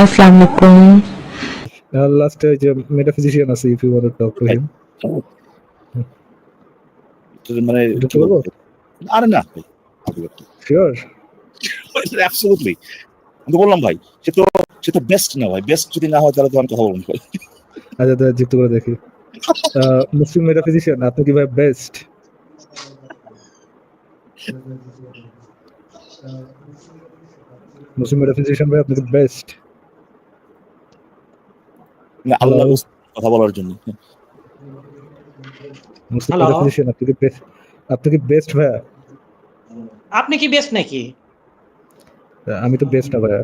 আসসালামু আলাইকুম। লাস্টে যে মেটাফিজিশিয়ান আছে if you want to talk to him তো মানে কি বলব? বলব? আরে না। শিওর অ্যাবসলিউটলি আমি বললাম ভাই সে তো সে তো বেস্ট না ভাই। বেস্ট যদি না হয় তাহলে তো আমি কথা বলব আচ্ছা তাহলে যুক্ত করে দেখি। মুসলিম মেটাফিজিশিয়ান আপনি কি ভাই বেস্ট মুসলিম মেটাফিজিশিয়ান ভাই আপনি বেস্ট আল্লাহ কথা বলার জন্য। আপনি কি বেস্ট আপনি কি বেস্ট ভাইয়া? আপনি কি বেস্ট নাকি? আমি তো বেস্ট না ভাইয়া।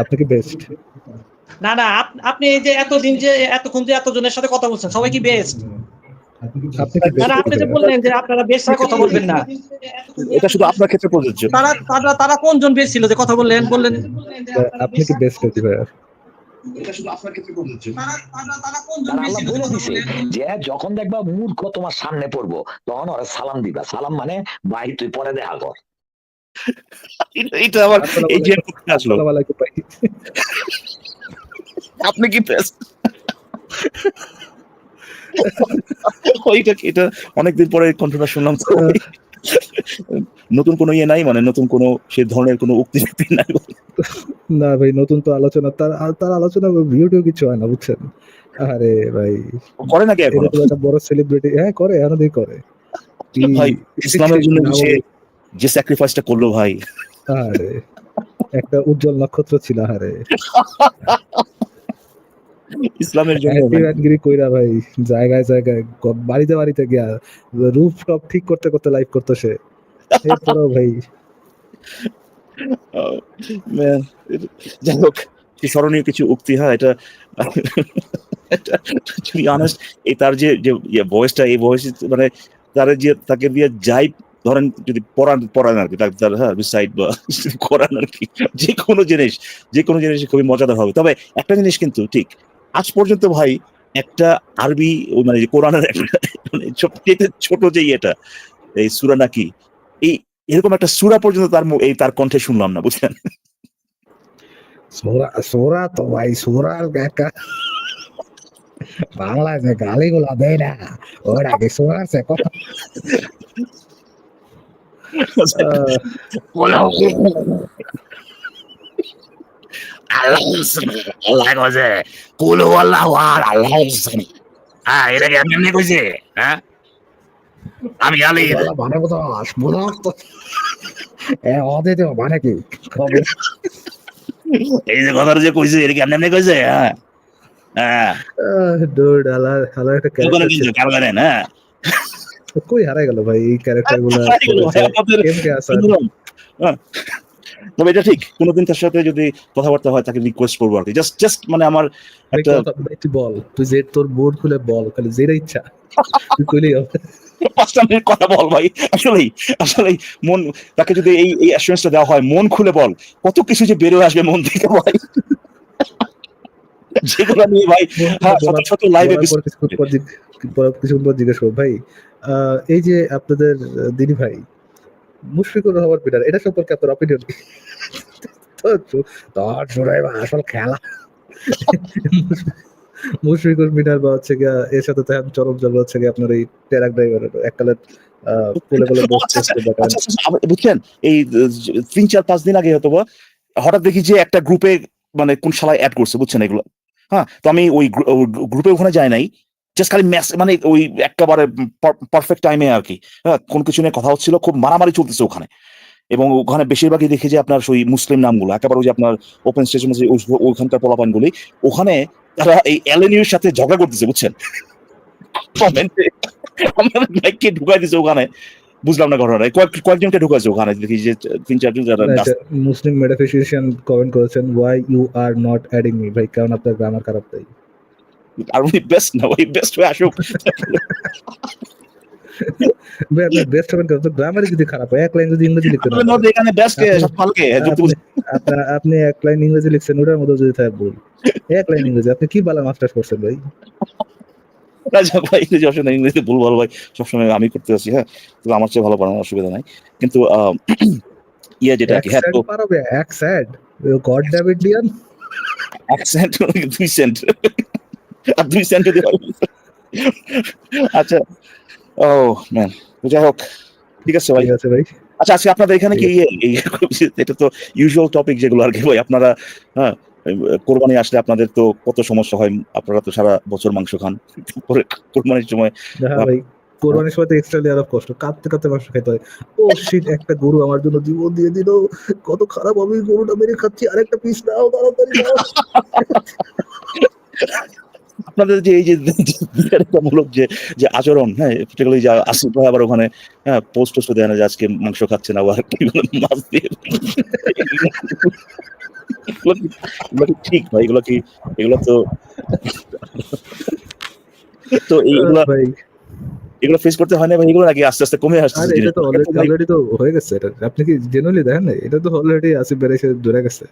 আপনি কি বেস্ট না না আপনি এই যে এতদিন যে এতক্ষণ যে এতজনের সাথে কথা বলছেন সবাই কি বেস্ট আপনি যে বললেন যে আপনারা বেস্ট কথা বলবেন না। এটা শুধু আপনার ক্ষেত্রে প্রযোজ্য। তারা তারা তারা কোনজন বেস্ট ছিল যে কথা বললেন? বললেন আপনি কি বেস্ট হতে ভাইয়া? আল্লাহ বলে দিছে যে যখন দেখবা মূর্খ তোমার সামনে পড়ব তখন ওরা সালাম দিবা। সালাম মানে ভাই তুই পরে দেখা কর। এটা- এটা আবার এই যে আসলো। আসসালামু আলাইকুম ভাই। আপনি কি ওইটা এটা অনেকদিন পরে কণ্ঠটা শুনলাম তো। নতুন কোনো ইয়ে নাই মানে নতুন কোনো সে ধরনের কোনো উক্তি নাই না ভাই নতুন তো আলোচনা। তার তার আলোচনা ভিডিও কিছু হয় না বুঝছেন? আরে ভাই। করে নাকি এখন? একটা বড় সেলিব্রিটি হ্যাঁ করে এখনই করে। ভাই ইসলামের জন্য যে যে স্যাক্রিফাইসটা করল ভাই। আরে একটা উজ্জ্বল নক্ষত্র ছিল আরে। ইসলামের জন্য ভাই। অ্যাক্টিভ্যাটগিরি কইরা ভাই জায়গায় জায়গায় বাড়িতে বাড়িতে গিয়া রুফ টপ ঠিক করতে করতে লাইভ করতো সে। এরপরেও ভাই যাই হোক কি স্মরণীয় কিছু উক্তি, হয়, এটা টু অনেস্ট এই তার যে যে ভয়েসটা এই ভয়েস মানে তার যে, তাকে দিয়ে যাই, ধরেন, যদি পড়ান পড়ান আর কি, তার হ্যাঁ সাইড বা করান আর কি, যে কোনো জিনিস, যে কোনো জিনিস খুবই মজাদার হবে। তবে একটা জিনিস কিন্তু, ঠিক, আজ পর্যন্ত ভাই, একটা আরবি মানে কোরআনের একটা মানে ছোট যে ইয়েটা, এই সুরা নাকি, এই এরকম একটা সুরা পর্যন্ত তার এই তার কণ্ঠে শুনলাম না বুঝলেন? সোরা সোরা তো ভাই সোরার একটা বাংলায় যে গালিগুলো দেয় না ওরা কি সোরা সে কথা? আল্লাহ আল্লাহ কইছে কুল আল্লাহ আর আল্লাহ হ্যাঁ এটা কি আমি এমনি কইছে? হ্যাঁ? আমি আলী। বোধ আসব তো এ অদে মানে কি? এই যে কথাটা যে কইছে এমনি কইছে? হ্যাঁ। হ্যাঁ। ডুড আলার আলার একটা ক্যারেক্টার হ্যাঁ। কই হারাই গেল ভাই এই ক্যারেক্টারগুলো? হারাই গেল ভাই, আমাদের- কেম কে আছে সুতরাং, হ্যাঁ। তবে এটা ঠিক কোনোদিন তার সাথে যদি কথাবার্তা হয় তাকে রিকোয়েস্ট করব আর কি। জাস্ট জাস্ট মানে আমার একটা তুই বল। তুই যে তোর বোর্ড খুলে বল খালি যেটা ইচ্ছা তুই কইলেই হবে। পাঁচটা মিনিট কথা বল ভাই আসলেই আসলেই মন তাকে যদি এই এই অ্যাসুরেন্সটা দেওয়া হয় মন খুলে বল কত কিছু যে বেরোয় আসবে মন থেকে ভাই যেগুলো নিয়ে ভাই হ্যাঁ শত শত লাইভে কিছুক্ষণ পর জিজ্ঞেস করব ভাই আহ, এই যে আপনাদের দিদি ভাই মুশফিকুর রহমান পিটার এটা সম্পর্কে আপনার অপিনিয়ন শুনাই বা আসল খেলা মুশফিকুর মিনার বা হচ্ছে গিয়া এর সাথে তো চরম জল হচ্ছে গিয়া আপনার এই ট্রাক ড্রাইভার এককালের আহ, কোলে কোলে আচ্ছা, আচ্ছা, আচ্ছা, বুঝছেন এই তিন চার পাঁচ দিন আগে হয়তো হঠাৎ দেখি যে একটা গ্রুপে মানে কোন শালায় অ্যাড করছে বুঝছেন এগুলো? হ্যাঁ তো আমি ওই গ্রুপে ওখানে যাই নাই জাস্ট খালি ম্যাস মানে ওই একেবারে পারফেক্ট টাইমে আর কি হ্যাঁ কোন কিছু নিয়ে কথা হচ্ছিল খুব মারামারি চলতেছে ওখানে। এবং ওখানে বেশিরভাগই দেখি যে আপনার ওই মুসলিম নামগুলো একেবারে ওই যে আপনার ওপেন স্টেশন ওইখানকার পোলাপানগুলি ওখানে তারা এই অ্যালেনিউর সাথে ঝগড়া করতেছে বুঝছেন? কমেন্টে ঢুকাই দিছে ওখানে। বুঝলাম না ঘটনা কয়েক কয়েকজনকে ঢুকাইছে ওখানে দেখি যে তিন চারজন যারা মুসলিম মেটাফিজিশিয়ান কমেন্ট করেছেন why you are not adding me ভাই কারণ আপনার গ্রামার খারাপ তাই। আর উনি বেস্ট না ওই বেস্ট হয়ে আসুক। বেস্ট হবেন তো গ্রামারে যদি খারাপ হয় এক লাইন যদি ইংরেজি লিখতে এখানে বেস্ট আপনি এক লাইন ইংরেজি লিখছেন ওটার মধ্যে যদি থাকে ভুল। এক লাইন ইংরেজি। আপনি কি বালা মাস্টার্স করছেন ভাই? রাজা ভাই ইংরেজি অসুবিধা ইংরেজিতে ভুল ভালো ভাই। সবসময় আমি করতে আছি হ্যাঁ? তবে আমার চেয়ে ভালো পড়ানোর অসুবিধা নাই। কিন্তু ইয়ে যেটা কি হ্যাঁ তো পারবে? এক স্যাড গড ডেভিড এক সেন্ট দুই সেন্ট আর দুই সেন্ট যদি আচ্ছা। ও ম্যান যাই হোক ঠিক আছে ভাই। আছে ভাই। আচ্ছা আজকে আপনাদের এখানে কি এটা তো ইউজুয়াল টপিক যেগুলো আর কি ভাই। আপনারা হ্যাঁ কোরবানি আসলে আপনাদের তো কত সমস্যা হয়। আপনারা তো সারা বছর মাংস খান। পরে কোরবানির সময় কোরবানির সময় তো এক্সট্রা লেয়ার অফ কষ্ট। কাঁদতে কাঁদতে মাংস খেতে হয়। ও শিট একটা গরু আমার জন্য জীবন দিয়ে দিল। কত খারাপ আমি গরুটা মেরে খাচ্ছি। আরেকটা পিস নাও তাড়াতাড়ি আপনাদের যে এই যে মূলক যে যে আচরণ হ্যাঁ পার্টিকুলারলি যে আসিফ ভাই আবার ওখানে হ্যাঁ পোস্ট টোস্ট দেয় না যে আজকে মাংস খাচ্ছে না আবার কি বলে মাছ দিয়ে। ঠিক ভাই? এগুলো কি এগুলো তো তো এইগুলো ভাই। এগুলো ফেস করতে হয় না ভাই? এগুলো নাকি আস্তে আস্তে কমে আসছে এটা তো অলরেডি অলরেডি তো হয়ে গেছে। এটা আপনি কি জেনুইনলি দেখেন? না এটা তো অলরেডি আসিফ বের এসে ধরে গেছে।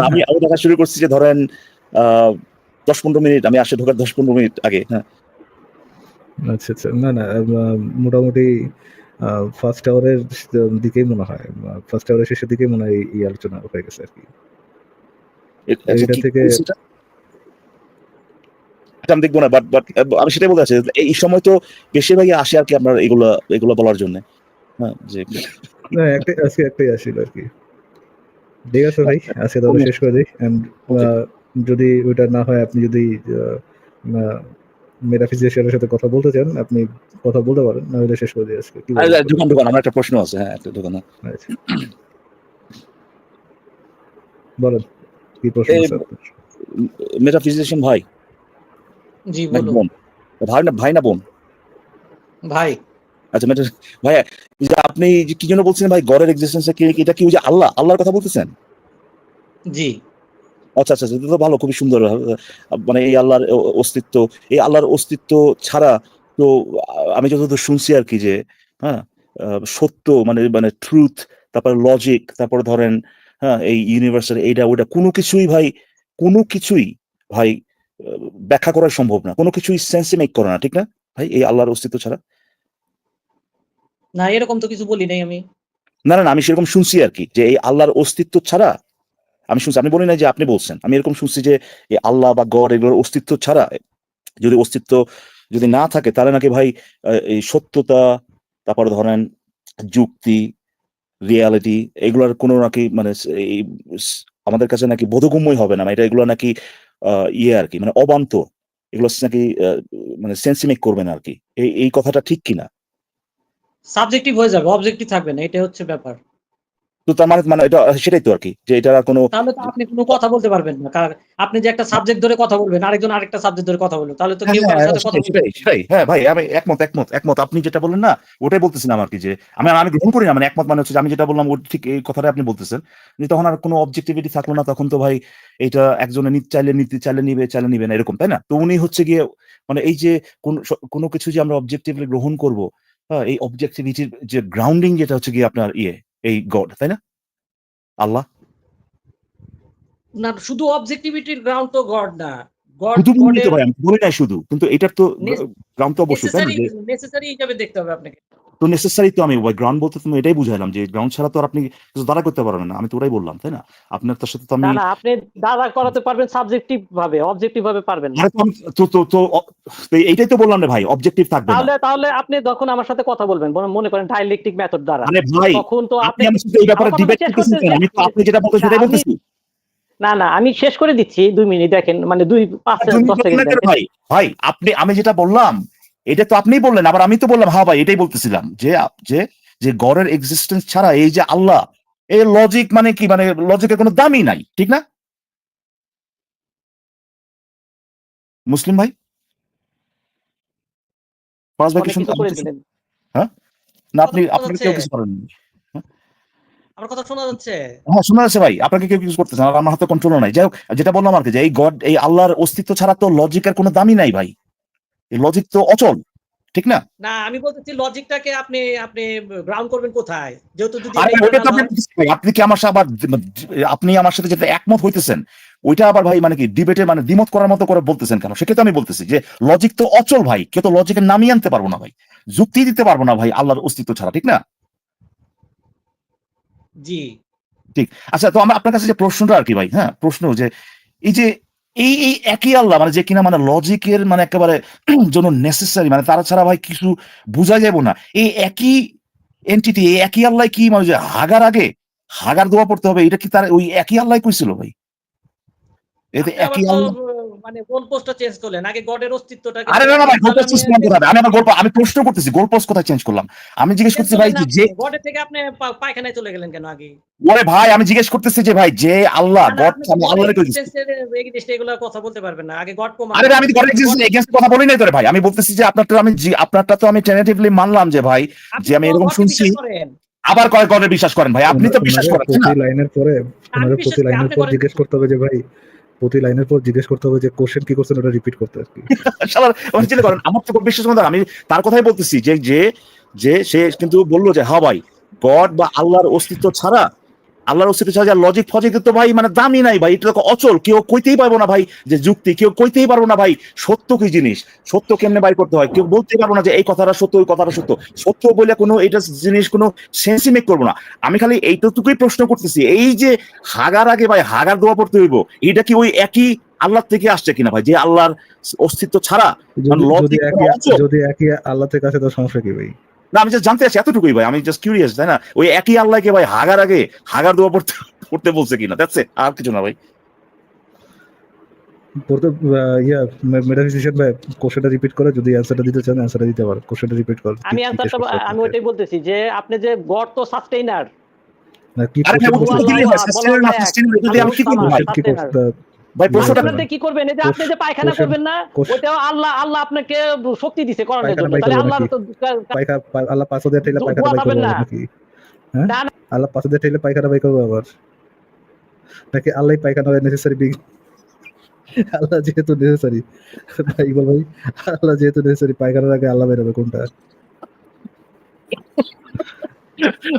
আমি আমি দেখা শুরু করছি যে ধরেন দশ পনেরো মিনিট আমি আসে ঢোকার দশ পনেরো মিনিট আগে হ্যাঁ। আচ্ছা আচ্ছা। না না মোটামুটি ফার্স্ট আওয়ারের দিকেই মনে হয় ফার্স্ট আওয়ারের শেষের দিকেই মনে হয় এই- আলোচনা হয়ে গেছে আর কি। আচ্ছা, এটা থেকে- আমি দেখব না বাট বাট আমি সেটাই বলতে চাচ্ছি এই সময় তো বেশিরভাগই আসে আর কি আপনার এগুলো এগুলো বলার জন্য হ্যাঁ যে না একটাই আজকে একটাই আসিল আর কি। ঠিক আছে ভাই আজকে তাহলে শেষ করে দিই। অ্যান্ড যদি ওইটা না হয় আপনি যদি মেটাফিজিশিয়ানের সাথে কথা বলতে চান আপনি কথা বলতে পারেন না হলে শেষ করে দিই আজকে। কি দোকান দোকান আমার একটা প্রশ্ন আছে হ্যাঁ একটা দোকান আচ্ছা। বলেন কি প্রশ্ন আছে? মেটাফিজিশিয়ান ভাই? জি না বলুন। বোন? ভাই না ভাই না বোন? ভাই। আচ্ছা ভাই যে আপনি যে কি জন্য বলছেন ভাই গডের এক্সিস্টেন্স কি এটা কি ওই যে আল্লাহ আল্লাহর কথা বলতেছেন? জি। আচ্ছা আচ্ছা এটা তো ভালো খুবই সুন্দর মানে এই আল্লাহর অস্তিত্ব এই আল্লাহর অস্তিত্ব ছাড়া তো আমি যতদূর শুনছি আর কি যে হ্যাঁ সত্য মানে মানে ট্রুথ তারপর লজিক তারপর ধরেন হ্যাঁ এই ইউনিভার্সের এইটা ওইটা কোনো কিছুই ভাই কোনো কিছুই ভাই ব্যাখ্যা করা সম্ভব না কোনো কিছুই সেন্সে মেক করে না ঠিক না? ভাই এই আল্লাহর অস্তিত্ব ছাড়া। না, এরকম তো কিছু বলি নাই আমি। না না আমি সেরকম শুনছি আর কি, যে এই আল্লাহর অস্তিত্ব ছাড়া, আমি শুনছি, আপনি বলি না যে আপনি বলছেন, আমি এরকম শুনছি যে এই আল্লাহ বা গড এগুলোর অস্তিত্ব ছাড়া, যদি অস্তিত্ব যদি না থাকে, তাহলে নাকি ভাই এই সত্যতা, তারপর ধরেন যুক্তি, রিয়ালিটি, এগুলোর কোনো নাকি মানে এই আমাদের কাছে নাকি বোধগম্যই হবে না এটা এগুলো নাকি ইয়ে আর কি মানে অবান্ত এগুলো নাকি মানে সেন্সিমেক করবে না আর কি এই কথাটা ঠিক কিনা? সাবজেক্টিভ হয়ে যাবে অবজেক্টিভ থাকবে না এটা হচ্ছে ব্যাপার। তো তার মানে মানে এটা সেটাই তো আর কি যে এটা আর কোনো তাহলে তো আপনি কোনো কথা বলতে পারবেন না কারণ আপনি যে একটা সাবজেক্ট ধরে কথা বলবেন আরেকজন আরেকটা সাবজেক্ট ধরে কথা বলবেন তাহলে তো কেউ হ্যাঁ, কারোর সাথে হ্যাঁ, কথা সেটাই। হ্যাঁ ভাই আমি একমত একমত একমত। আপনি যেটা বললেন না ওটাই বলতেছিলাম আর কি যে আমি আমি গ্রহণ করি না মানে একমত মানে হচ্ছে যে আমি যেটা বললাম ও ঠিক এই কথাটা আপনি বলতেছেন। যে তখন আর কোনো অবজেক্টিভিটি থাকল না তখন তো ভাই এটা একজনে নিতে চাইলে নিতে চাইলে নিবে চাইলে নিবে না এরকম তাই না? তো উনি হচ্ছে গিয়ে মানে এই যে কোন কোনো কিছু যে আমরা অবজেক্টিভলি গ্রহণ করব হ্যাঁ এই অবজেক্টিভিটির যে গ্রাউন্ডিং যেটা হচ্ছে গিয়ে আপনার ইয়ে এই গড তাই না? আল্লাহ? না শুধু অবজেক্টিভিটির গ্রাউন্ড তো গড না। গড শুধু বলি নাই শুধু কিন্তু এটার তো গ্রাম গ্রাউন্ড তো অবশ্যই নেসেসারি হিসাবে দেখতে হবে আপনাকে। তো নেসেসারি তো আমি ওই গ্রাউন্ড বলতে তুমি এটাই বুঝাইলাম যে গ্রাউন্ড ছাড়া তো আর আপনি কিছু দাঁড়া করতে পারবেন না। আমি তো ওটাই বললাম তাই না? আপনার তার সাথে তো আমি না না আপনি দাদা করাতে পারবেন সাবজেক্টিভ ভাবে অবজেক্টিভ ভাবে পারবেন না। তো তো তো এইটাই তো বললাম রে ভাই অবজেক্টিভ থাকবে তাহলে তাহলে আপনি যখন আমার সাথে কথা বলবেন মনে করেন ডাইলেকট্রিক মেথড দ্বারা মানে ভাই তখন তো আপনি আমার সাথে এই ব্যাপারে ডিবেট করতেছেন আমি তো আপনি যেটা বলতে সেটাই বলতেছি। না না আমি শেষ করে দিচ্ছি দুই মিনিট দেখেন মানে দুই পাঁচ দশ সেকেন্ড। ভাই ভাই আপনি আমি যেটা বললাম এটা তো আপনিই বললেন আবার আমি তো বললাম হ্যাঁ ভাই এটাই বলতেছিলাম যে যে যে গড়ের এক্সিস্টেন্স ছাড়া এই যে আল্লাহ এই লজিক মানে কি? মানে লজিকের কোনো দামই নাই ঠিক না? মুসলিম ভাই? দিলেন। না আপনি কেউ কিছু করেন আমার কথা শোনা যাচ্ছে। হ্যাঁ শোনা যাচ্ছে ভাই আপনাকে কেউ কিছু করতেছেন আর আমার হাতে কন্ট্রোল নাই। যাই হোক যেটা বললাম আর কি যে এই গড এই আল্লাহর অস্তিত্ব ছাড়া তো লজিকের কোনো দামই নাই ভাই। এই লজিক তো অচল ঠিক না? না আমি বলতেছি লজিকটাকে আপনি আপনি গ্রাউন্ড করবেন কোথায়? যেহেতু যদি আপনি কি আমার সাথে আবার আপনি আমার সাথে যেটা একমত হইতেছেন ওইটা আবার ভাই মানে কি ডিবেটে মানে দ্বিমত করার মতো করে বলতেছেন কেন? সেক্ষেত্রে আমি বলতেছি যে লজিক তো অচল ভাই কেউ তো লজিকের নামিয়ে আনতে পারব না ভাই। যুক্তি দিতে পারব না ভাই আল্লাহর অস্তিত্ব ছাড়া ঠিক না? জি। ঠিক। আচ্ছা তো আমরা আপনার কাছে যে প্রশ্নটা আর কি ভাই হ্যাঁ? প্রশ্ন যে এই যে এই এই একই আল্লাহ মানে যে কিনা মানে লজিকের মানে একেবারে জন্য নেসেসারি মানে তারা ছাড়া ভাই কিছু বোঝা যাব না। এই একই এন্টিটি এই একই আল্লাহ কি মানে যে হাগার আগে হাগার দোয়া পড়তে হবে এটা কি তার ওই একই আল্লাহ কইছিল ভাই? এতে একই আল্লাহ মানে গোল চেঞ্জ করলেন। আগে গডের অস্তিত্বটা আরে না না ভাই গোল চেঞ্জ করতে হবে। আমি আমার গল্প আমি প্রশ্ন করতেছি গোল কোথায় চেঞ্জ করলাম? আমি জিজ্ঞেস করতেছি ভাই যে- যে থেকে আপনি পায়খানায় চলে গেলেন কেন আগে? ওরে ভাই আমি জিজ্ঞেস করতেছি যে ভাই যে আল্লাহ না, না, গড আমি আল্লাহ কই দিচ্ছি existence এর এগেইনস্ট এগুলো কথা বলতে পারবেন না। আগে গড প্রমাণ আরে আমি গড এগেইনস্ট কথা বলি নাই তোরে ভাই। আমি বলতেছি যে আপনারটা আমি আপনারটা তো আমি টেনেটিভলি মানলাম যে ভাই যে আমি এরকম শুনছি। আবার কয় গডে বিশ্বাস করেন ভাই। আপনি তো বিশ্বাস করেন না? লাইনের পরে প্রতি লাইনের পর জিজ্ঞেস করতে হবে যে ভাই প্রতি লাইনের পর জিজ্ঞেস করতে হবে যে কোশ্চেন কি করছেন? ওটা রিপিট করতে আর কি। করেন আমার তো বিশ্বাস করেন আমি তার কথাই বলতেছি যে যে যে সে কিন্তু বলল যে হ্যাঁ ভাই, গড বা আল্লাহর অস্তিত্ব ছাড়া আল্লাহর অস্তিত্ব ছাড়া লজিক ফজিক তো ভাই মানে দামি নাই ভাই এটা তো অচল। কেউ কইতেই পারব না ভাই যে যুক্তি কেউ কইতেই পারব না ভাই সত্য কি জিনিস? সত্য কেমনে বাই করতে হয়? কেউ বলতেই পারব না যে এই কথাটা সত্য ওই কথাটা সত্য। সত্য বলে কোনো এটা জিনিস কোনো সেন্সই মেক করব না। আমি খালি এইটুকুই প্রশ্ন করতেছি এই যে হাগার আগে ভাই হাগার দোয়া পড়তে হইব এটা কি ওই একই আল্লাহ থেকে আসছে কিনা ভাই? যে আল্লাহর অস্তিত্ব ছাড়া যদি একই আল্লাহ থেকে আসে তো সমস্যা কি ভাই? না আমি জাস্ট জানতে আছি এতটুকুই ভাই আমি জাস্ট কিউরিয়াস তাই না? ওই একই আল্লাহকে ভাই হাগার আগে হাগার দোয়া পড়তে পড়তে বলছে কিনা? দ্যাটস ইট আর কিছু না ভাই। পড়তে ইয়া ভাই কোশ্চেনটা রিপিট করে যদি অ্যান্সারটা দিতে চান অ্যান্সারটা দিতে পারেন কোশ্চেনটা রিপিট কর আমি অ্যান্সারটা আমি ওইটাই বলতেছি যে আপনি যে গড তো সাস্টেইনার না কি করতে দিলে হয় বলা সাস্টেইন না যায়, যদি আমি কি করব ভাই প্রশ্নটা কি করবেন? এই যে আপনি যে পায়খানা করবেন না আল্লাহ আল্লাহ আপনাকে শক্তি দিছে করানোর জন্য। তাহলে আল্লাহ? তো পায়খা পা- আল্লাহ ঠেলে পায়খানা বাই পাবেন করব না। হ্যাঁ। আল্লাহ ঠেলে পায়খানা বাই করব আবার। নাকি আল্লাহ পায়খানা নেসেসারি বিগ আল্লাহ যেহেতু নেসেসারি ভাই ভাই আল্লাহ যেহেতু নেসেসারি পায়খানার আগে আল্লাহ বেরোবে কোনটা?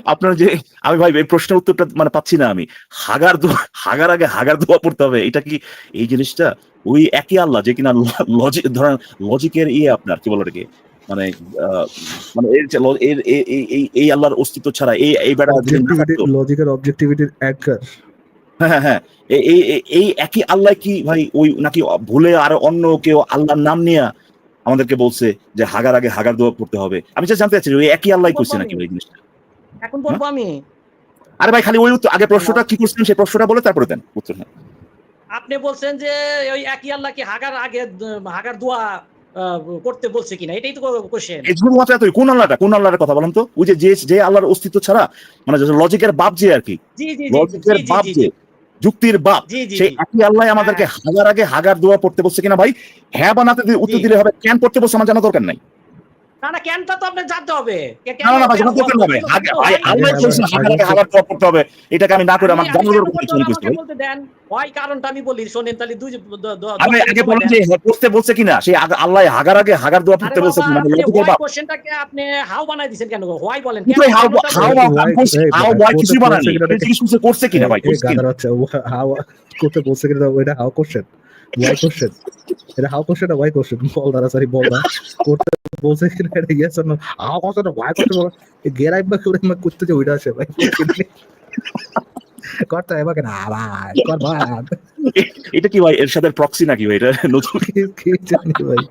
আপনার যে আমি ভাই এই প্রশ্নের উত্তরটা মানে পাচ্ছি না আমি। হাগার দোয়া হাগার আগে হাগার দোয়া পড়তে হবে। এটা কি এই জিনিসটা? ওই একই আল্লাহ যে কিনা লজিক ধরেন লজিকের ইয়ে আপনার কি বলে এটাকে মানে মানে এর এই এই আল্লাহর অস্তিত্ব ছাড়া এই এই বেড়া লজিক্যাল অবজেক্টিভিটির অ্যাঙ্কার হ্যাঁ হ্যাঁ হ্যাঁ। এই- এই একই আল্লাহ কি ভাই ওই নাকি ভুলে আর অন্য কেউ আল্লাহর নাম নিয়ে আমাদেরকে বলছে যে হাগার আগে হাগার দোয়া পড়তে হবে? আমি যা জানতে চাচ্ছি ওই একই আল্লাহ করছে নাকি ভাই জিনিসটা? এখন বলব আমি। আরে ভাই খালি ওই উত্তর আগে প্রশ্নটা কি করছিলেন সেই প্রশ্নটা বলে তারপরে দেন উত্তর হ্যাঁ। আপনি বলছেন যে ওই একই আল্লাহ কি হাগার আগে হাগার দোয়া করতে বলছে কিনা? এটাই তো কোশ্চেন এই শুধুমাত্র এতই কোন আল্লাহটা কোন আল্লাহর কথা বলেন তো? ওই যে যে- আল্লাহর অস্তিত্ব ছাড়া মানে লজিকের বাপ যে আর কি জি জি জি লজিকের বাপ যে যুক্তির বাপ সেই একই আল্লাহ আমাদেরকে হাগার আগে হাগার দোয়া পড়তে বলছে কিনা ভাই? হ্যাঁ বানাতে উত্তর দিলে হবে কেন পড়তে বলছে আমার জানা দরকার নাই। না না ক্যানটা তো আপনার জানতে হবে। না না না ভাই কেন- জানা হবে ভাই আল্লাহ আবার- বলছে হাগার আগে আগে- হাগার দোয়া পড়তে হবে। এটাকে আমি না করে আমার আমি- জানা আমি দরকার কেন কিছু বলতে নেই হবে, বুঝতে আমাকে ভাই বলতে দেন। কারণটা আমি বলি শোনেন তাহলে দুই দ- দ- দ- আমি আগে মিনিট যে পড়তে বলছে কিনা? সেই আল্লাহ হাগার আগে হাগার দোয়া পড়তে বলছে কিনা? আপনি লজিকের why বাপ আপনি হাউ বানাই দিছেন কেন হোয়াই বলেন কেন হাউ হাউ হাউ বয় জিজ্ঞেস করছে করছে কিনা ভাই? করছে কিনা? হাউ করতে বলছে কিনা ওইটা হাউ কোশ্চেন ওয়াই কোশ্চেন এটা হাউ কোশ্চেন না ওয়াই কোশ্চেন বল দাঁড়া সরি বল না করতে বলছে কিনা এটা ইয়েস না হাউ কোশ্চেন ওয়াই কোশ্চেন গেরাই বা করে করতে যে ওইটা আছে ভাই করতে হবে কেন ভাই কর এটা কি ভাই? এরশাদের প্রক্সি নাকি ভাই? এটা নতুন? কি কি জানি ভাই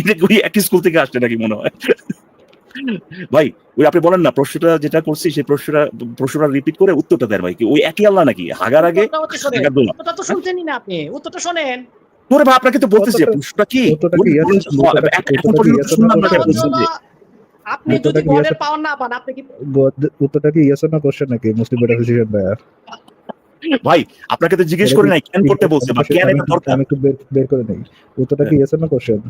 এটা কি একই স্কুল থেকে আসছে নাকি মনে হয়? ভাই ওই আপনি বলেন না প্রশ্নটা যেটা করছি সেই প্রশ্নটা প্রশ্নটা রিপিট করে উত্তরটা দেন ভাই। কি ওই একই আল্লাহ নাকি? হাগার আগে শোনেন, উত্তরটা তো না আপনি। উত্তরটা শোনেন। তোরে ভাই আপনাকে তো বলতেছি উত্তরটা- প্রশ্নটা কি? উত্তরটা কি? ওই- yes, ওই- উত্তরটা কি? এখন পর্যন্ত শুনলাম না question? বলছেন যে আপনি যদি গডের পাওয়ার না পান আপনি কি উত্তরটা কি ইয়েস না কোশ্চেন নাকি? মুসলিম মেটাফিজিশিয়ান ভাই ভাই আপনাকে তো জিজ্ঞেস করি নাই কেন করতে বলছে বা কেন এটা দরকার? আমি একটু বের করে নেই। উত্তরটা কি ইয়েস না কোশ্চেন?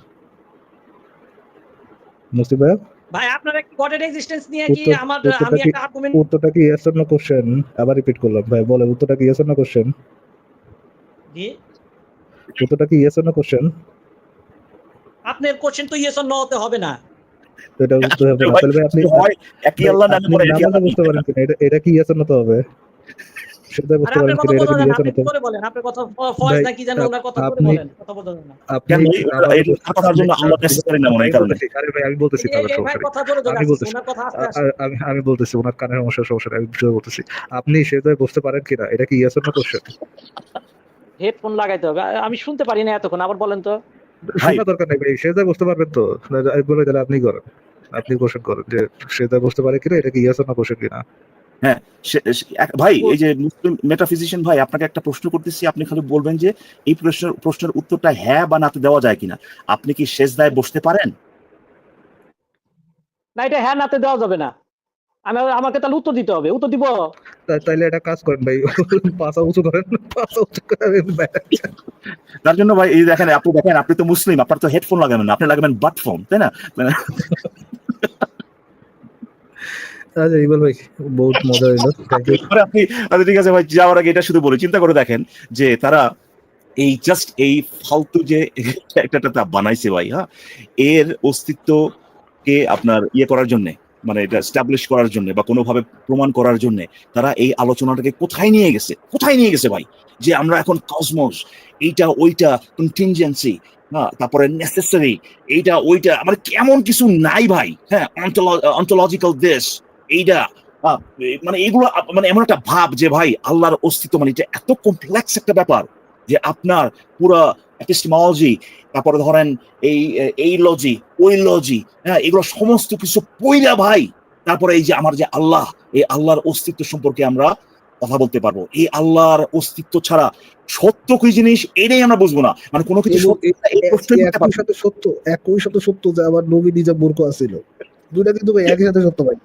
মুসলিম ভাই ভাই আপনার কি গডের এক্সিস্টেন্স নিয়ে কি আমার আমি একটা আর্গুমেন্ট উত্তরটা কি ইয়েস না কোশ্চেন? আবার রিপিট করলাম। ভাই বলে উত্তরটা কি ইয়েস না কোশ্চেন? জি। উত্তরটা কি ইয়েস না কোশ্চেন আপনার কোশ্চেন তো ইয়েস অর নো হতে হবে না। এটা উত্তর হবে না। ভাই, তাহলে আপনি একই আল্লাহ নামে পড়ে নামটা আল্লাহ বুঝতে পারেন কিনা এটা এটা কি ইয়েস না তো হবে? বসতে আরে পারেন কিনা এটা কি no যায় না, আপনি করে বলেন? আপনার কথা ফয়েজ নাকি জানো ওনার কথা করে বলেন কথা যায় না। আপনি কেন? এই কথার জন্য আল্লাহ necessary না মনে হয় এই কারণে। বলতেছি, আরে ভাই আমি বলতেছি তাহলে সমস্যা কথা জোরে জোরে আমি বলতেছি। ওনার কথা আস্তে আমি আমি বলতেছি ওনার কানের সমস্যা সমস্যা আমি বুঝতে বলতেছি। আপনি সেজদায় বুঝতে পারেন কিনা এটা কি yes or no question? Headphone লাগাইতে হবে। আমি শুনতে পারি না এতক্ষণ আবার বলেন তো। শোনা দরকার নেই ভাই সেজদায় বসতে পারবেন তো। আমি বলে তাহলে আপনি করেন। আপনি কোশ্চেন করেন যে সেজদায় বসতে পারে কিনা এটা কি or no question কিনা। সে- ভাই এই যে মুসলিম মেটাফিজিশিয়ান ভাই আপনাকে একটা প্রশ্ন করতেছি আপনি খালি বলবেন যে এই প্রশ্নের প্রশ্নের উত্তরটা হ্যাঁ বা নাতে দেওয়া যায় কিনা। আপনি কি শেষদায় বসতে পারেন? না এটা হ্যাঁ নাতে দেওয়া যাবে না। আমি আমাকে তাহলে উত্তর দিতে হবে। উত্তর দিব? তাইলে একটা কাজ করেন ভাই পাশা উঁচু করেন পাশা উঁচু করেন তার জন্য ভাই এই দেখেন আপনি দেখেন আপনি তো মুসলিম আপনার তো হেডফোন লাগাবেন না আপনি লাগাবেন বাট ফোন তাই না? মানে আচ্ছা ইবল ভাই বহুত মজা হইল আপনি আচ্ছা ঠিক আছে ভাই যাওয়ার আগে এটা শুধু বলি চিন্তা করে দেখেন যে তারা এই জাস্ট এই ফালতু যে একটা একটা বানাইছে ভাই হ্যাঁ? এর অস্তিত্বকে আপনার ইয়ে করার জন্য। মানে এটা স্টাবলিশ করার জন্য বা কোনোভাবে প্রমাণ করার জন্য তারা এই আলোচনাটাকে কোথায় নিয়ে গেছে? কোথায় নিয়ে গেছে ভাই? যে আমরা এখন কসমস এইটা, ওইটা কন্টিনজেন্সি হ্যাঁ তারপরে নেসেসারি এইটা, ওইটা মানে কেমন কিছু নাই ভাই হ্যাঁ অন্তোলজিক্যাল দেশ এইটা মানে এগুলো মানে এমন একটা ভাব যে ভাই আল্লাহর অস্তিত্ব মানে এটা এত কমপ্লেক্স একটা ব্যাপার। যে আপনার পুরো এপিস্টেমোলজি তারপরে ধরেন এই এই লজি ওই লজি হ্যাঁ এগুলো সমস্ত কিছু পইরা ভাই তারপরে এই যে আমার যে আল্লাহ এই আল্লাহর অস্তিত্ব সম্পর্কে আমরা কথা বলতে পারব। এই আল্লাহর অস্তিত্ব ছাড়া সত্য কি জিনিস এটাই আমরা বুঝব না। মানে কোনো কিছু সত্য একই সাথে সত্য একই সাথে সত্য যে আমার নবী নিজে মূর্খ আছিল। কিন্তু একই সাথে সত্য ভাই।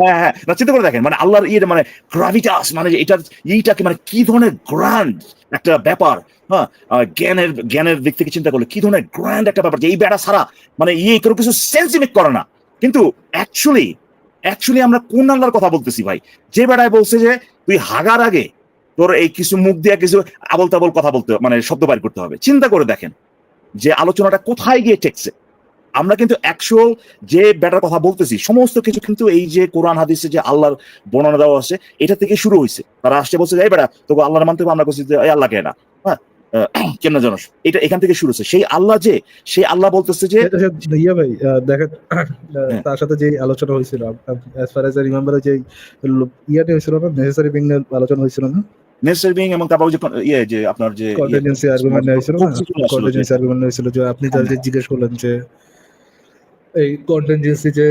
হ্যাঁ হ্যাঁ না, চিন্তা করে দেখেন মানে আল্লাহর মানে গ্রাভিটাস মানে যে এটার এইটাকে মানে কি ধরনের গ্র্যান্ড একটা ব্যাপার হ্যাঁ জ্ঞানের জ্ঞানের দিক থেকে চিন্তা করলে কি ধরনের গ্র্যান্ড একটা ব্যাপার যে এই বেড়া ছাড়া মানে ইয়ে কোনো কিছু করে না। কিন্তু অ্যাকচুয়ালি অ্যাকচুয়ালি আমরা কোন আল্লাহর কথা বলতেছি ভাই? যে বেড়ায় বলছে যে, তুই হাগার আগে তোর এই কিছু মুখ দিয়ে কিছু আবল তাবল কথা বলতে মানে শব্দ বাইর করতে হবে। চিন্তা করে দেখেন যে আলোচনাটা কোথায় গিয়ে ঠেকছে। আমরা কিন্তু অ্যাকচুয়াল যে ব্যাটার কথা বলতেছি সমস্ত কিছু কিন্তু এই যে কোরআন হাদিসে যে আল্লাহর বর্ণনা দেওয়া আছে এটা থেকে শুরু হয়েছে। তারা আসছে বলছে এই বেটা তোকে আল্লাহর মানতে আমরা করছি এই আল্লাহ কেনা হ্যাঁ? আহ, কেন জানোস এটা এখান থেকে শুরু হচ্ছে সেই আল্লাহ যে সেই আল্লাহ বলতেছে যে এটা সে- ইয়া ভাই দেখেন হ্যাঁ। তার সাথে যে আলোচনা হয়েছিল অ্যাজ ফার আই রিমেম্বার যে ইয়াতে হয়েছিল না নেসেসারি বিং আলোচনা হয়েছিল না? নেসেসারি বিং এবং তারপর যে ইয়ে যে আপনার যে ইয়ে, আর্গুমেন্ট হয়েছিল না? আর্গুমেন্ট হয়েছিল যে আপনি তার যে জিজ্ঞেস করলেন যে এই কন্টিনজেন্সি যে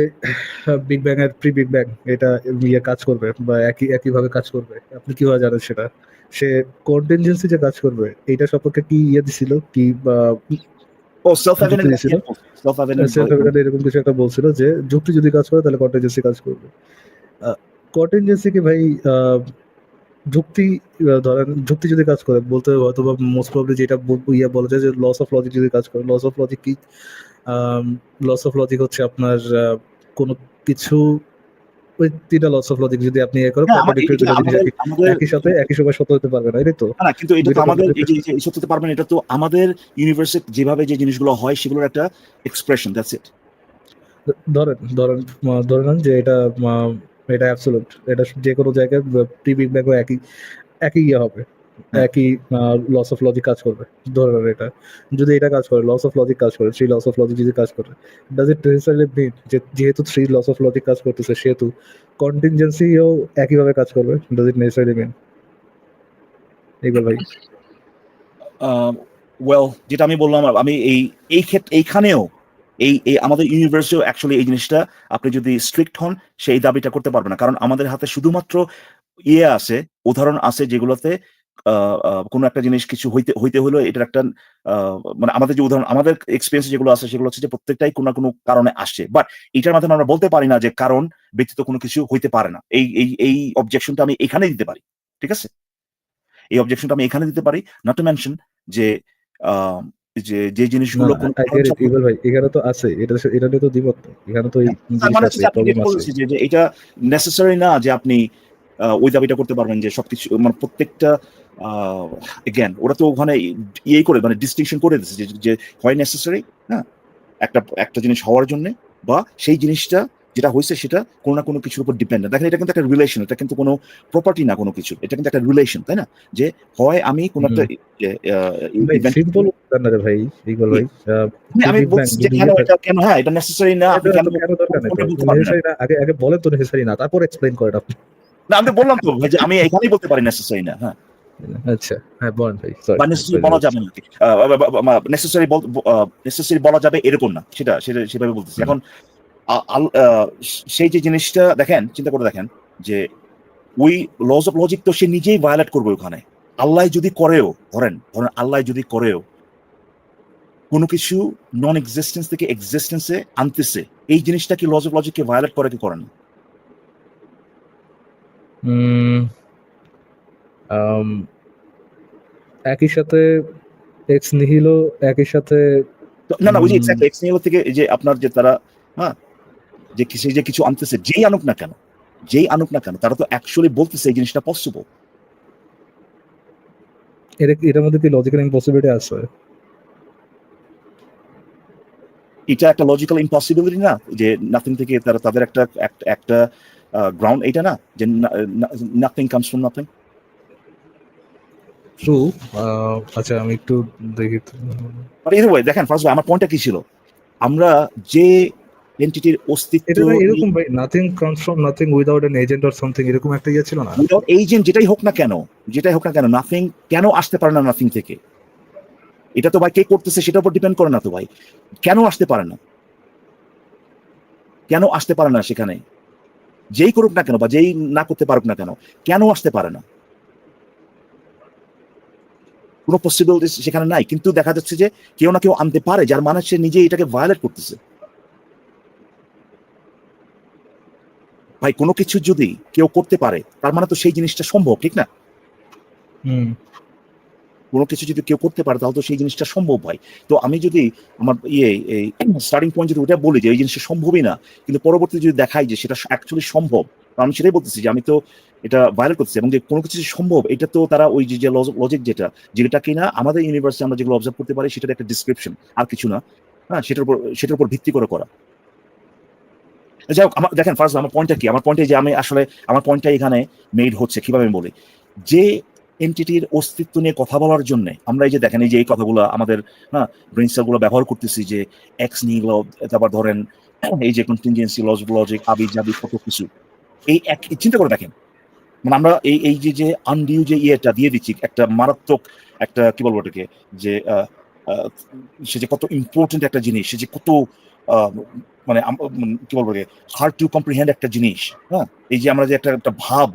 বিগ ব্যাং এর প্রি বিগ ব্যাং এটা ইয়ে কাজ করবে বা একই একই ভাবে কাজ করবে। আপনি কীভাবে জানেন সেটা? সে কন্টিনজেন্সি যে কাজ করবে এইটা সম্পর্কে কি ইয়ে দিছিল? কি বা ও সেলফ এভিডেন্ট এরকম কিছু একটা বলছিল যে যুক্তি যদি কাজ করে তাহলে কন্টিনজেন্সি কাজ করবে। কন্টিনজেন্সি কি ভাই যুক্তি ধরেন যুক্তি যদি কাজ করে বলতে হয়তো বা মোস্ট প্রবলি যেটা ইয়ে বলা যায় যে লস অফ লজিক যদি কাজ করে লস অফ লজিক কি? লস অফ লজিক হচ্ছে আপনার কোনো কিছু ওই তিনটা লস অফ লজিক যদি আপনি ইয়ে করেন আমার- contradictory এটা দুটো জিনিস আমাদের একই- সাথে একই সময় সত্য হতে পারবে না এই তো? না কিন্তু এটা তো আমাদের এই যে এই যে এই এটা তো আমাদের ইউনিভার্সে যেভাবে যে জিনিসগুলো হয় সেগুলোর একটা এক্সপ্রেশন দ্যাটস ইট ধরেন ধরেন আহ, যে এটা এটা এটা যে কোনো জায়গায় প্রি বিগ ব্যাংও একই একই ইয়ে হবে। একই লস অফ লজিক কাজ করবে। ধরে এটা। যদি এটা কাজ করে লস অফ লজিক কাজ করে থ্রি লস অফ লজিক যদি কাজ করে ডাজ ইট নেসেসারিলি মিন যে যেহেতু থ্রি লস অফ লজিক কাজ করতেছে সেহেতু কন্টিনজেন্সিও একইভাবে কাজ করবে? ডাজ ইট নেসেসারিলি মিন এগুলো ভাই। ওয়েল যেটা আমি বললাম আমি এই এই ক্ষেত্রে এইখানেও এই এই আমাদের ইউনিভার্সেও অ্যাকচুয়ালি এই জিনিসটা আপনি যদি স্ট্রিক্ট হন সেই দাবিটা করতে পারবেন না। কারণ আমাদের হাতে শুধুমাত্র ইয়ে আছে উদাহরণ আছে যেগুলোতে কোনো একটা জিনিস কিছু হইতে হইতে হলো এটার একটা মানে আমাদের যে উদাহরণ আমাদের এক্সপিরিয়েন্স যেগুলো আছে সেগুলো হচ্ছে যে প্রত্যেকটাই কোনো না কোনো কারণে আসছে বাট এটার মাধ্যমে আমরা বলতে পারি না যে কারণ ব্যতীত কোনো কিছু হইতে পারে না। এই এই এই অবজেকশনটা আমি এখানে দিতে পারি ঠিক আছে? এই অবজেকশনটা আমি এখানে দিতে পারি নট টু মেনশন যে যে যে জিনিসগুলো এখানে তো আছে এটা এটা তো দ্বিমত এখানে তো মানে এটা নেসেসারি না যে আপনি ওই দাবিটা করতে পারবেন যে সবকিছু মানে প্রত্যেকটা এগেন ওরা তো ওখানে ইয়ে করে মানে ডিস্টিংশন করে দিচ্ছে যে হয় নেসেসারি হ্যাঁ? একটা একটা জিনিস হওয়ার জন্য বা সেই জিনিসটা যেটা হয়েছে সেটা কোনো না কোনো কিছুর উপর ডিপেন্ডেন্ট দেখেন এটা কিন্তু একটা রিলেশন এটা কিন্তু কোনো প্রপার্টি না কোনো কিছু এটা কিন্তু একটা রিলেশন তাই না? যে হয় আমি কোনো একটা এ- আহ, event- সিম্পল না রে ভাই ইগল ভাই। আহ, আমি বলছি যে কেন এটা কেন হ্যাঁ এটা নেসেসারি না আপনি কেন আগে আগে বলেন তো নেসেসারি না তারপর এক্সপ্লেইন করেন আপনি। না আমি বললাম তো ভাই যে আমি এখানেই বলতে পারি নেসেসারি না হ্যাঁ। আচ্ছা হ্যাঁ বলেন ভাই বা নেসেসারি বলা যাবে না। নেসেসারি নেসেসারি বলা যাবে এরকম না সেটা সেটা সেভাবে বলতেছি। এখন আ- আল- আহ, সেই যে জিনিসটা দেখেন চিন্তা করে দেখেন যে ওই লজ অফ লজিক তো সে নিজেই ভায়োলেট করবে ওখানে। আল্লাহ যদি করেও ধরেন ধরেন আল্লাহ যদি করেও কোনো কিছু নন এক্সিস্টেন্স থেকে এক্সিস্টেন্সে আনতেছে এই জিনিসটা কি লজ অফ লজিককে ভায়োলেট করে কি করে না? একই সাথে এক্স নিহিলো একই সাথে না না। এক্সাক্টলি এক্স থেকে যে আপনার যে তারা হ্যাঁ যে কিছু যে কিছু আনতেছে যেই আনুক না কেন যেই আনুক না কেন তারা তো অ্যাকচুয়ালি বলতেছে এই জিনিসটা পসিবল এর এটার মধ্যে কি লজিক্যাল ইম্পসিবিলিটি আছে এটা একটা লজিক্যাল ইম্পসিবিলিটি না যে নাথিং থেকে তারা তাদের একটা- একটা গ্রাউন্ড এটা না যে nothing comes from nothing true আচ্ছা আমি একটু দেখি বাট এনিওয়ে দেখেন ফার্স্ট আমার পয়েন্টটা কি ছিল? আমরা যে এন্টিটির অস্তিত্ব এরকম ভাই nothing comes from nothing without an agent or something এরকম একটা ইয়ে ছিল না? এইজেন্ট যেটাই হোক না কেন যেটাই হোক না কেন নাথিং কেন আসতে পারে না নাথিং থেকে? এটা তো ভাই কে করতেছে সেটার উপর ডিপেন্ড করে না তো ভাই। কেন আসতে পারে না? কেন আসতে পারে না সেখানে? যেই করুক না কেন বা যেই না করতে পারুক না কেন কেন আসতে পারে না? কোনো পসিবিলিটি সেখানে নাই, কিন্তু দেখা যাচ্ছে যে কেউ না কেউ আনতে পারে, যার মানে সে নিজে এটাকে ভায়োলেট করতেছে। ভাই, কোনো কিছু যদি কেউ করতে পারে, তার মানে তো সেই জিনিসটা সম্ভব, ঠিক না? কোনো কিছু যদি কেউ করতে পারে, তাহলে তো সেই জিনিসটা সম্ভব হয়। তো আমি যদি আমার ইয়ে এই স্টার্টিং পয়েন্ট যদি ওটা বলি যে এই জিনিসটা সম্ভবই না, কিন্তু পরবর্তী যদি দেখাই যে সেটা অ্যাকচুয়ালি সম্ভব আমি সেটাই বলতেছি যে আমি তো এটা ভাইরাল করতেছি এবং যে কোনো কিছু সম্ভব, এটা তো তারা ওই যে লজিক যেটা যেটা কিনা আমাদের ইউনিভার্সিটি আমরা যেগুলো অবজার্ভ করতে পারি সেটার একটা ডিসক্রিপশন আর কিছু না। হ্যাঁ সেটার উপর সেটার উপর ভিত্তি করে করা। যাই হোক, আমার, দেখেন ফার্স্ট আমার পয়েন্টটা কি? আমার পয়েন্টে যে আমি আসলে, আমার পয়েন্টটা এখানে মেড হচ্ছে, কীভাবে আমি বলি? যে এন্টিটির অস্তিত্ব নিয়ে কথা বলার জন্য, আমরা এই যে দেখেন, এই যে এই কথাগুলো আমাদের হ্যাঁ ব্রেনগুলো ব্যবহার করতেছি যে এক্স নিল তারপর ধরেন, এই যে কন্টিনজেন্সি লজিক লজিক আবি জাবি কত কিছু, এই এক চিন্তা করে দেখেন মানে আমরা এই এই যে যে আনডিউ যে ইয়েটা দিয়ে দিচ্ছি, একটা মারাত্মক একটা, কি বলব এটাকে, যে সে যে কত ইম্পর্টেন্ট একটা জিনিস, সে যে কত মানে কি বলব হার্ড টু কম্প্রিহেন্ড একটা জিনিস হ্যাঁ এই যে আমরা যে একটা একটা ভাব,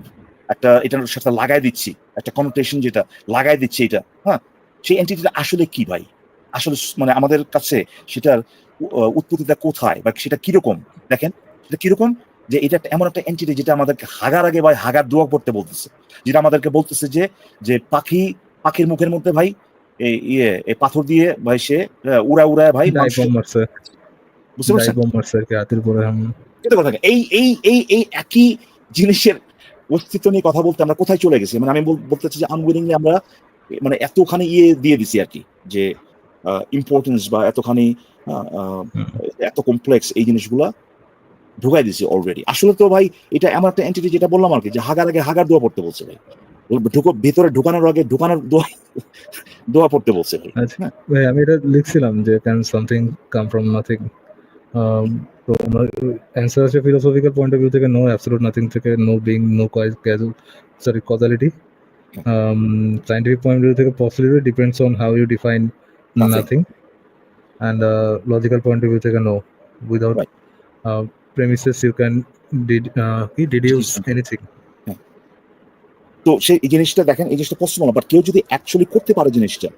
একটা, এটার সাথে লাগাই দিচ্ছি একটা কনোটেশন যেটা লাগাই দিচ্ছি এটা হ্যাঁ? সেই এন্টিটিটা আসলে কি ভাই? আসলে মানে আমাদের কাছে সেটার উৎপত্তিটা কোথায়? বা সেটা কীরকম? দেখেন সেটা কীরকম? যে এটা একটা এমন একটা এন্টিটি যেটা আমাদেরকে হাগার আগে ভাই হাগার দোয়া পড়তে বলতেছে। যেটা আমাদেরকে বলতেছে যে যে পাখি পাখির মুখের মধ্যে ভাই এই ইয়ে এই পাথর দিয়ে ভাই সে উড়া উড়ায় ভাই বুঝতে পারছেন? এই এই এই একই জিনিসের অস্তিত্ব নিয়ে কথা বলতে আমরা কোথায় চলে গেছি? মানে আমি বলতে চাচ্ছি যে আনউইলিংলি আমরা মানে এতখানি ইয়ে দিয়ে দিছি আর কি যে ইম্পর্টেন্স বা এতখানি। এত কমপ্লেক্স এই জিনিসগুলা ঢুকাই দিছি অলরেডি আসলে তো ভাই এটা এমন একটা এন্টিটি যেটা বললাম আর কি যে হাগার আগে হাগার দোয়া পড়তে বলছে ভাই। ঢুকো ভেতরে ঢুকানোর আগে ঢুকানোর দোয়া দোয়া পড়তে বলছে ভাই। আচ্ছা। ভাই আমি এটা লিখছিলাম যে can something come from nothing তো অ্যান্সার আছে ফিলোসফিক্যাল পয়েন্ট অফ ভিউ থেকে নো অ্যাবসলুট নাথিং থেকে no being no casual sorry causality scientific point of view থেকে possibility depends on how you define nothing and logical point of view থেকে no without. Premises you can কি deduce anything তো সেই জিনিসটা দেখেন এই জিনিসটা পসিবল না বাট কেউ যদি অ্যাকচুয়ালি করতে পারে জিনিসটা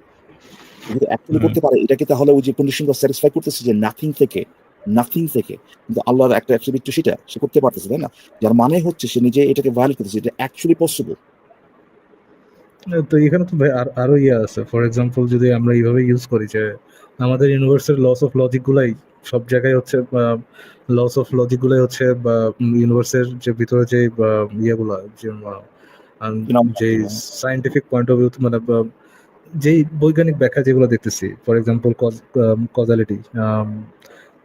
যদি অ্যাকচুয়ালি করতে পারে এটাকে তাহলে ওই যে কন্ডিশনটা স্যাটিসফাই করতেছে যে নাথিং থেকে নাথিং থেকে। কিন্তু আল্লাহর একটা অ্যাট্রিবিউট তো সেটা সে করতে পারতেছে তাই না? যার মানে হচ্ছে সে নিজে এটাকে ভায়োলেট করতেছে এটা অ্যাকচুয়ালি পসিবল তো এখানে তো ভাই আর- আরও ইয়ে আছে। ফর এক্সাম্পল যদি আমরা এইভাবে ইউজ করি যে আমাদের ইউনিভার্সের লস অফ লজিক গুলাই সব জায়গায় হচ্ছে লস অফ লজিক গুলাই হচ্ছে ইউনিভার্সের যে ভিতরে যে বা, ইয়েগুলা যে গুলো। সাইন্টিফিক পয়েন্ট অফ ভিউ মানে যেই বৈজ্ঞানিক ব্যাখ্যা যেগুলো দেখতেছি ফর এক্সাম্পল কজালিটি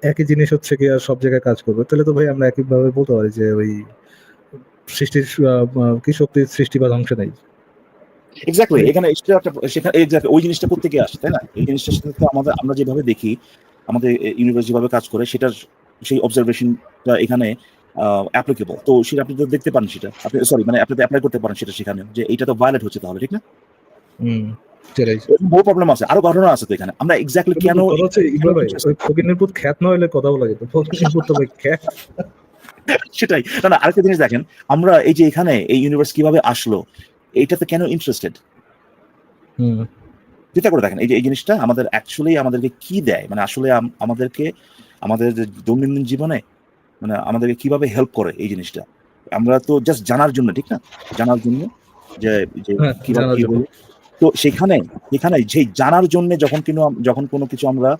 একই জিনিস হচ্ছে কি আর সব জায়গায় কাজ করবে। তাহলে তো ভাই আমরা একইভাবে বলতে পারি যে ওই সৃষ্টির কি শক্তির সৃষ্টি বা ধ্বংস নেই। এক্স্যাক্টলি এখানে সেখানে ওই জিনিসটা করতে গিয়ে আসে তাই না? এই জিনিসটা সাথে আমাদের আমরা যেভাবে দেখি আমাদের ইউনিভার্স যেভাবে কাজ করে সেটার সেই অবজারভেশনটা এখানে অ্যাপ্লিকেবল তো সেটা আপনি তো দেখতে পারেন সেটা। আপনি সরি মানে আপনি অ্যাপ্লাই করতে পারেন সেটা সেখানে যে এটা তো ভায়োলেট হচ্ছে তাহলে ঠিক না? হুম। বহু প্রবলেম আছে আরও ঘটনা আছে তো এখানে। আমরা এক্স্যাক্টলি কেন ফকিনের পুত খ্যাত না হইলে কথা বলা যেত ফকিনের পুত তো ভাই খ্যাত। সেটাই। না আরেকটা জিনিস দেখেন আমরা এই যে এখানে এই ইউনিভার্স কীভাবে আসলো এইটাতে কেন ইন্টারেস্টেড চিন্তা করে দেখেন এই যে এই জিনিসটা আমাদের অ্যাকচুয়ালি আমাদেরকে কি দেয়? মানে আসলে আমাদেরকে আমাদের যে দৈনন্দিন জীবনে মানে আমাদেরকে কীভাবে হেল্প করে এই জিনিসটা? আমরা তো জাস্ট জানার জন্য ঠিক না? জানার জন্য যে যে হ্যাঁ, কীভাবে তো সেখানে সেখানে যে জানার জন্য যখন কিনো যখন কোনো কিছু আমরা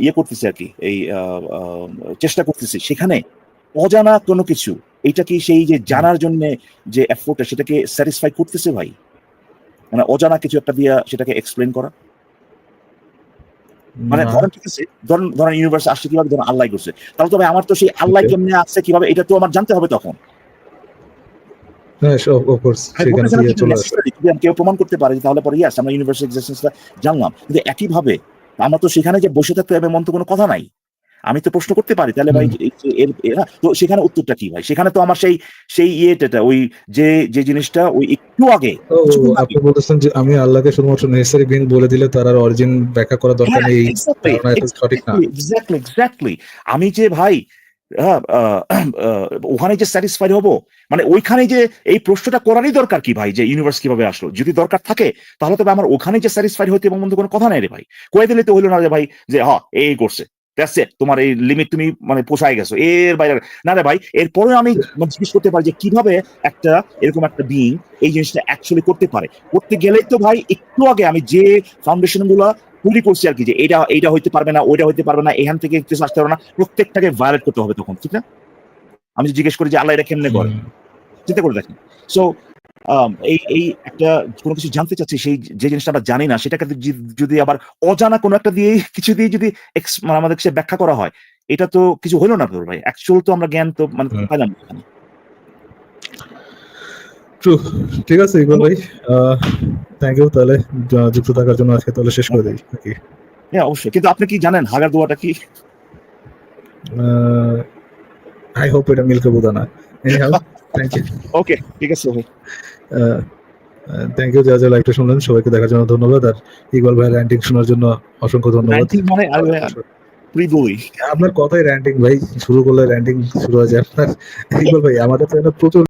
ইয়ে করতেছি আর কি এই চেষ্টা করতেছি সেখানে অজানা কোনো কিছু এটা কি সেই যে জানার জন্য যে এফোর্টটা সেটাকে স্যাটিসফাই করতেছে ভাই মানে অজানা কিছু একটা দিয়ে সেটাকে এক্সপ্লেন করা মানে। ধরেন ঠিক আছে ধরেন ধরেন ইউনিভার্স আসছে কীভাবে ধরেন আল্লাহ করছে তাহলে তবে আমার তো সেই আল্লাহ. কেমনে আসছে কীভাবে এটা তো আমার জানতে হবে তখন কেউ প্রমাণ করতে পারে তাহলে পরে ইয়াস আমরা ইউনিভার্স এক্সিস্টেন্সটা জানলাম। কিন্তু একইভাবে আমরা তো সেখানে যে বসে থাকতে হবে এমন তো কোনো কথা নাই। আমি তো প্রশ্ন করতে পারি তাহলে ভাই হ্যাঁ, তো সেখানে উত্তরটা কি ভাই? সেখানে তো আমার সেই সেই ইয়েটা ওই যে যে জিনিসটা ওই একটু আগে। আপনি বলতেছেন যে আমি আল্লাহকে শুধুমাত্র নেসেসারি বিং বলে দিলে তার আর অরিজিন ব্যাখ্যা করা দরকার নেই। এই ধারণা এটা সঠিক না। এক্স্যাক্টলি এক্স্যাক্টলি আমি যে ভাই ওখানে যে স্যাটিসফাইড হব। মানে ওইখানে যে এই প্রশ্নটা করারই দরকার কি ভাই? যে ইউনিভার্স কীভাবে আসলো? যদি দরকার থাকে, তাহলে তবে আমার ওখানে যে স্যাটিসফাইড হইতে এবং মধ্যে কোনো কথা নাই রে ভাই। কয়ে দিলে তো হইল না রে ভাই, যে হ, এই করছে। তোমার এই লিমিট তুমি মানে পোষায় গেছো। এর বাইরে না রে ভাই, এরপরে আমি মানে জিজ্ঞেস করতে পারি যে কীভাবে একটা এরকম একটা বিং এই জিনিসটা অ্যাকচুয়ালি করতে পারে? করতে গেলেই তো ভাই, একটু আগে আমি যে ফাউন্ডেশনগুলা তৈরি করছি আর কি যে এটা এইটা হইতে পারবে না ওইটা হইতে পারবে না এখান থেকে কিছু আসতে পারবে না প্রত্যেকটাকে ভায়োলেট করতে হবে তখন ঠিক না? আমি জিজ্ঞেস করি যে আল্লাহ এটা কেমনে করে? চিন্তা করে দেখেন। সো এই এই একটা কোনো কিছু জানতে চাচ্ছি সেই যে জিনিসটা আমরা জানি না সেটাকে যদি- আবার অজানা কোনো একটা দিয়ে কিছু দিয়ে যদি মানে আমাদের সে ব্যাখ্যা করা হয় এটা তো কিছু হলো না তোর ভাই। অ্যাকচুয়াল তো আমরা জ্ঞান তো মানে পাইলাম। ট্রু ঠিক আছে ইকবাল ভাই। থ্যাংক ইউ তাহলে যুক্ত থাকার জন্য আজকে তাহলে শেষ করে দিই নাকি? হ্যাঁ অবশ্যই। কিন্তু আপনি কি জানেন হাগার দোয়াটা কি? আই হোপ এটা মিল্কে বোধা না। থ্যাংক ইউ ওকে ঠিক আছে ভাই। থ্যাংক ইউ যা যা লাইকটা শুনলেন সবাইকে দেখার জন্য ধন্যবাদ। আর ইকবাল ভাই র্যান্টিং শোনার জন্য অসংখ্য ধন্যবাদ। মানে আপনার কথাই র্যান্টিং ভাই। শুরু করলে র্যান্টিং শুরু হয়ে যায় আপনার। ইকবাল ভাই আমাদের তো প্রচুর